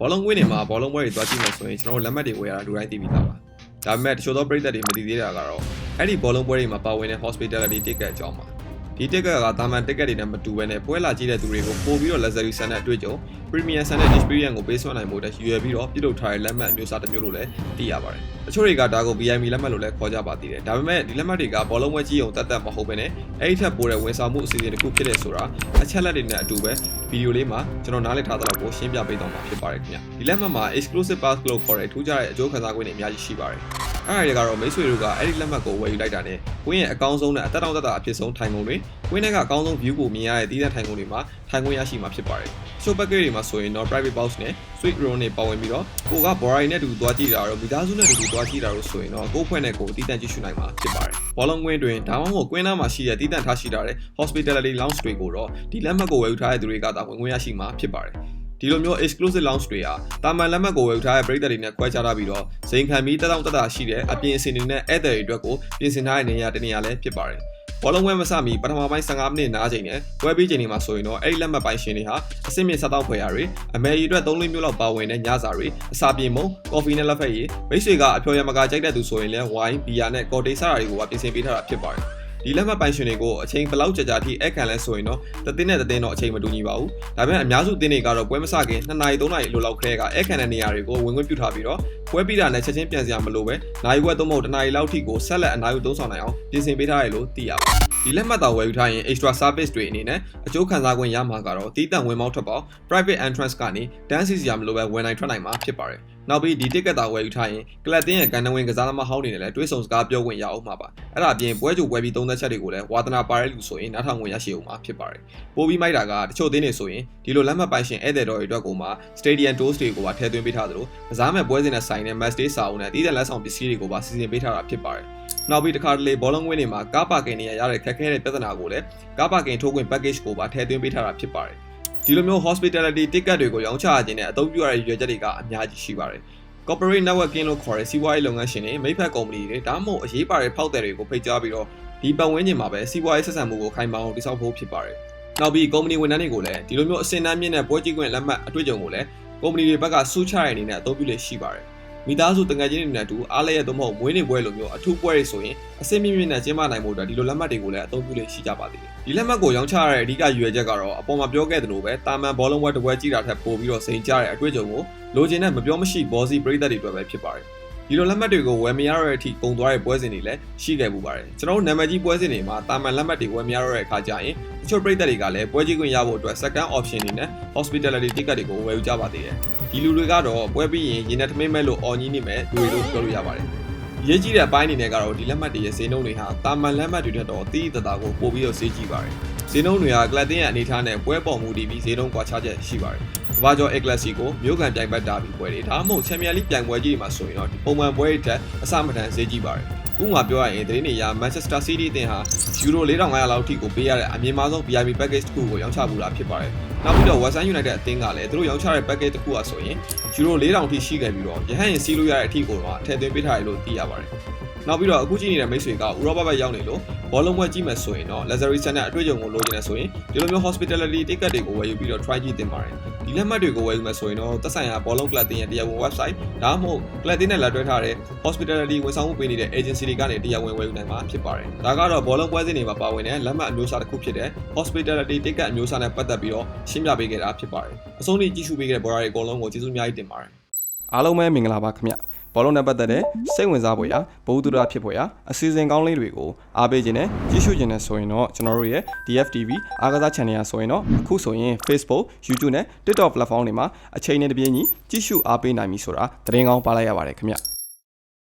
ဘောလုံးကွင်းတွေမှာဘောလုံးပွဲတွေတွားကြည့်မယ်ဆိုရင်ကျွန်တော်တို့လက်မှတ်တွေဝယ်ရတာလူတိုင်းသိပြီးသားပါဒါပေမဲ့တချို့သောပရိသတ်တွေမသိသေးတာကတော့အဲ့ဒီဘောလုံးပွဲတွေမှာပါဝင်တဲ့ hospitality ticket အကြောင်းပါဒီ ticket ကတာမန် ticket တွေနဲ့မတူဘဲနဲ့ပွဲလာကြည့်တဲ့သူတွေကိုပို့ပြီးတော့ luxury ဆန်တဲ့အတွေ့အကြုံ premium ဆန်တဲ့ experience ကိုပေးစွမ်းနိုင်ဖို့အတွက်ရည်ရွယ်ပြီးတော့ပြုလုပ်ထားတဲ့လက်မှတ်မျိုးစားတစ်မျိုးလို့လည်းသိရပါတယ်တချို့တွေကဒါကို VIP လက်မှတ်လို့လည်းခေါ်ကြပါသေးတယ်ဒါပေမဲ့ဒီလက်မှတ်တွေကဘောလုံးပွဲကြည့်အောင်တတ်တတ်မဟုတ်ဘဲနဲ့အဲ့ဒီထက်ပိုတဲ့ဝန်ဆောင်မှုအစီအစဉ်တစ်ခုဖြစ်တဲ့ဆိုတာအချက်လက်တွေနဲ့အတူပဲဗီဒီယိုလေးမှာကျွန်တော်နားလည်ထားသလောက်ကိုရှင်းပြပေးသွားမှာဖြစ်ပါတယ်ခင်ဗျဒီလက်မှတ်မှာ exclusive pass လို့ခေါ်တဲ့ထူးခြားတဲ့အကျိုးခံစား권တွေအများကြီးရှိပါတယ်အဲ့ဒါတွေကတော့မိတ်ဆွေတို့ကအဲ့ဒီလက်မှတ်ကိုဝယ်ယူလိုက်တာနဲ့ကွင်းရဲ့အကောင်းဆုံးနဲ့အသက်တောင့်တတအဖြစ်ဆုံးထိုင်ကုန်တွေကွင်းထဲကအကောင်းဆုံး view ကိုမြင်ရတဲ့တည်တဲ့ထိုင်ကုန်တွေမှာထိုင်ခွင့်ရရှိမှာဖြစ်ပါတယ်။ show package တွေမှာဆိုရင်တော့ private box နဲ့ suite room တွေပါဝင်ပြီးတော့ကိုက Bora နဲ့တူသွားကြည့်တာတော့မိသားစုနဲ့တူသွားကြည့်တာတော့ဆိုရင်တော့ကိုယ့်ဖွဲ့နဲ့ကိုယ်တည်တံ့ကြည့်ရှုနိုင်မှာဖြစ်ပါတယ်။ဘောလုံးကွင်းတွင်ဒါမှမဟုတ်ကွင်းသားမှာရှိတဲ့တည်တံ့ထားရှိထားတဲ့ hospitality lounge တွေကိုတော့ဒီလက်မှတ်ကိုဝယ်ယူထားတဲ့သူတွေကသာဝင်ခွင့်ရရှိမှာဖြစ်ပါတယ်။ဒီလိုမျိုး exclusive lounge တွေဟာတာမန်လက်မှတ်ကိုဝယ်ယူထားတဲ့ပရိသတ်တွေနဲ့ကွဲခြားထားပြီးတော့ဇိမ်ခံပြီးတက်တောင့်တက်တာရှိတဲ့အပြင်အစင်တွေနဲ့ဧည့်သည်တွေအတွက်ကိုပြင်ဆင်ထားတဲ့နေရာတစ်နေရာလည်းဖြစ်ပါတယ်။ ဘောလုံးဝဲမစမီပထမပိုင်း15မိနစ်နားချိန်နဲ့ပွဲပြီးချိန်တွေမှာဆိုရင်တော့အဲ့ဒီလက်မှတ်ပိုင်းရှင်တွေဟာအဆင့်မြင့်စားတောက်ဖွယ်ရာတွေအမေရီအတွက်3လိမျိုးလောက်ပါဝင်တဲ့ညစာတွေအစာပြေမုံကော်ဖီနဲ့လက်ဖက်ရည်မိတ်ဆွေကအဖျော်ရမကကြိုက်တဲ့သူဆိုရင်လည်းဝိုင်းဘီယာနဲ့ကော်တေးစားတွေကိုပါပြင်ဆင်ပေးထားတာဖြစ်ပါတယ် ဒီလက်မှတ်ပိုင်ရှင်တွေကိုအချိန်ဘယ်လောက်ကြာကြာထိအခခံလဲဆိုရင်တော့တသိန်းနဲ့တသိန်းတော့အချိန်မတူညီပါဘူး။ဒါပေမဲ့အများစုတင်းတွေကတော့ပွဲမစခင်2နာရီ3နာရီလိုလောက်ခရဲကအခခံတဲ့နေရာတွေကိုဝင်ခွင့်ပြုထားပြီးတော့ပွဲပြီးတာနဲ့ချက်ချင်းပြန်စရာမလိုပဲနိုင်ဝက်သုံးဖို့တနာရီလောက်ထိကိုဆက်လက်အနားယူသုံးဆောင်နိုင်အောင်ပြင်ဆင်ပေးထားရလို့သိရပါတယ်။ဒီလက်မှတ်တော်ဝယ်ယူထားရင် extra service တွေအနေနဲ့အကျိုးခံစား권ရမှာကတော့တီးတန့်ဝင်မောက်ထွက်ပေါက် private entrance ကနေတန်းစီစရာမလိုပဲဝင်နိုင်ထွက်နိုင်မှာဖြစ်ပါတယ်။ နောက်ပြီးဒီ ticket တာဝယ်ယူထားရင်ကလပ်တင်းရဲ့ကန်နဝင်ကစားသမားဟောင်းတွေနဲ့လည်းတွဲဆုံစကားပြောခွင့်ရအောင်မှာပါအဲ့ဒါအပြင်ပွဲကြိုပွဲပြီးသုံးသက်ချက်တွေကိုလည်းဝါသနာပါတဲ့လူဆိုရင်နားထောင်ခွင့်ရရှိအောင်မှာဖြစ်ပါတယ်ပိုပြီးမိုက်တာကတချို့သင်းတွေဆိုရင်ဒီလိုလက်မှတ်ပိုင်ရှင်ဧည့်သည်တော်တွေအတွက်ကိုမှ stadium tours တွေကိုပါထည့်သွင်းပေးထားသလိုကစားမဲ့ပွဲစဉ်နဲ့ဆိုင်တဲ့ match day စာအုပ်နဲ့တည်တဲ့လက်ဆောင်ပစ္စည်းတွေကိုပါစီစဉ်ပေးထားတာဖြစ်ပါတယ်နောက်ပြီးတစ်ခါတလေဘောလုံးဝင်းတွေမှာကားပါကင်တွေရတဲ့ခက်ခဲတဲ့ပြဿနာကိုလည်းကားပါကင်ထိုးခွင့် package ကိုပါထည့်သွင်းပေးထားတာဖြစ်ပါတယ် ဒီလိုမျိုး hospitality ticket တွေကိုရောင်းချခြင်းနဲ့အသုံးပြုရတဲ့ရွေချက်တွေကအများကြီးရှိပါတယ် corporate networking လို့ခေါ်တဲ့စီးပွားရေးလုပ်ငန်းရှင်တွေမိဖက်ကုမ္ပဏီတွေဒါမှမဟုတ်အရေးပါတဲ့ဖောက်သည်တွေကိုဖိတ်ကြားပြီးတော့ဒီပတ်ဝန်းကျင်မှာပဲစီးပွားရေးဆက်ဆံမှုကိုခိုင်မာအောင်တည်ဆောက်ဖို့ဖြစ်ပါတယ်။နောက်ပြီးကုမ္ပဏီဝန်ထမ်းတွေကိုလည်းဒီလိုမျိုးအစင်တန်းမြင့်တဲ့ပွဲကြည့်ခွင့်လက်မှတ်အတွေ့အကြုံကိုလည်းကုမ္ပဏီတွေဘက်ကစူးချရတဲ့အနေနဲ့အသုံးပြုလေရှိပါတယ်။ မိသားစုတငယ်ချင်းတွေနဲ့အတူအားလည်းရသို့မဟုတ်မွေးနေ့ပွဲလိုမျိုးအထူးပွဲတွေဆိုရင်အစင်မြင့်မြင့်နဲ့ကျင်းပနိုင်မှုအတွက်ဒီလိုလက်မှတ်တွေကိုလည်းအသုံးပြုလေရှိကြပါသေးတယ်။ဒီလက်မှတ်ကိုရောင်းချရတဲ့အဓိကရည်ရွယ်ချက်ကတော့အပေါ်မှာပြောခဲ့သလိုပဲတာမန်ဘောလုံးပွဲတစ်ပွဲကြည့်တာထက်ပိုပြီးတော့စိန်ကြတဲ့အတွေ့အကြုံကိုလိုချင်တဲ့မပြောမရှိဘောစီပရိသတ်တွေအတွက်ပဲဖြစ်ပါတယ် ဒီလိုလက်မှတ်တွေကိုဝယ်မရတော့တဲ့အထိပုံသွားတဲ့ပွဲစဉ်တွေလည်းရှိခဲ့ပူပါတယ်ကျွန်တော်တို့နာမည်ကြီးပွဲစဉ်တွေမှာတာမန်လက်မှတ်တွေဝယ်မရတော့တဲ့အခါကျရင်တချို့ပရိသတ်တွေကလည်းပွဲကြီးခွင့်ရဖို့အတွက် second option တွေနဲ့ hospitality ticket တွေကိုဝယ်ယူကြပါသေးတယ်ဒီလူတွေကတော့ပွဲပြီးရင်ရင်နဲ့ထမင်းမဲ့လို့အော်ကြီးနေမဲ့လူတွေလို့ပြောလို့ရပါတယ်ရေးကြီးတဲ့အပိုင်းအနေနဲ့ကတော့ဒီလက်မှတ်တွေရဲ့ဈေးနှုန်းတွေဟာတာမန်လက်မှတ်တွေတက်တော့တီးတတာကိုပို့ပြီးတော့ဈေးကြီးပါတယ်ဈေးနှုန်းတွေကကလပ်တင်းရဲ့အနေထားနဲ့ပွဲပေါ်မူတည်ပြီးဈေးနှုန်းကွာခြားချက်ရှိပါတယ် ကဘာကျော် A Classico မြို့ကန်ပြိုင်ဘက်တာဘီပွဲတွေဒါမှမဟုတ်ချန်ပီယံလိပြိုင်ပွဲကြီးတွေမှာဆိုရင်တော့ဒီပုံမှန်ပွဲတွေတက်အစမတန်ဈေးကြီးပါတယ်ဥပမာပြောရရင်သတင်းတွေရ Manchester City တင်ဟာယူရို4500လောက်ထိကိုပေးရတဲ့အမြင့်မားဆုံး VIP package တစ်ခုကိုရောင်းချပူတာဖြစ်ပါတယ်နောက်ပြီးတော့ West Ham United အသင်းကလည်းသူတို့ရောင်းချတဲ့ package တစ်ခုอ่ะဆိုရင်ယူရို4000ထိရှိခဲ့ပြီးတော့ရဟန်းရင်စီးလို့ရတဲ့အထိကိုတော့ထည့်သွင်းပေးထားတယ်လို့သိရပါတယ် နောက်ပြီးတော့အခုကြည့်နေတဲ့မိတ်ဆွေကဥရောပဘက်ရောက်နေလို့ဘောလုံးပွဲကြည့်မယ်ဆိုရင်တော့ luxury center အတွေ့အကြုံကိုလိုချင်တယ်ဆိုရင်ဒီလိုမျိုး hospitality ticket တွေကိုဝယ်ယူပြီးတော့ try ကြည့်သင့်ပါတယ်ဒီလက်မှတ်တွေကိုဝယ်ယူမယ်ဆိုရင်တော့သက်ဆိုင်ရာဘောလုံး club တင်ရဲ့တရားဝင် website ဒါမှမဟုတ် club တင်နဲ့လက်တွဲထားတဲ့ hospitality ဝန်ဆောင်မှုပေးနေတဲ့ agency တွေကနေတရားဝင်ဝယ်ယူနိုင်မှာဖြစ်ပါတယ်ဒါကတော့ဘောလုံးပွဲစဉ်တွေမှာပါဝင်တဲ့လက်မှတ်အမျိုးအစားတစ်ခုဖြစ်တဲ့ hospitality ticket အမျိုးအစားနဲ့ပတ်သက်ပြီးတော့ရှင်းပြပေးခဲ့တာဖြစ်ပါတယ်အဆုံးထိကြည့်ရှုပေးခဲ့တဲ့ဘော်ဒါတွေအကုန်လုံးကိုကျေးဇူးအများကြီးတင်ပါတယ်အားလုံးပဲမင်္ဂလာပါခင်ဗျ ဘောလုံးနဲ့ပတ်သက်တဲ့စိတ်ဝင်စားဖွယ်ရာဘုဒ္ဓရာဖြစ်ဖွယ်ရာအစီအစဉ်ကောင်းလေးတွေကိုအားပေးခြင်းနဲ့ကြည့်ရှုခြင်းနဲ့ဆိုရင်တော့ကျွန်တော်တို့ရဲ့ DFTV အားကစား channel ရဆိုရင်တော့အခုဆိုရင် Facebook YouTube နဲ့ TikTok platform တွေမှာအချိန်နဲ့တပြေးညီကြည့်ရှုအားပေးနိုင်ပြီဆိုတာသတင်းကောင်းပါလိုက်ရပါတယ်ခင်ဗျ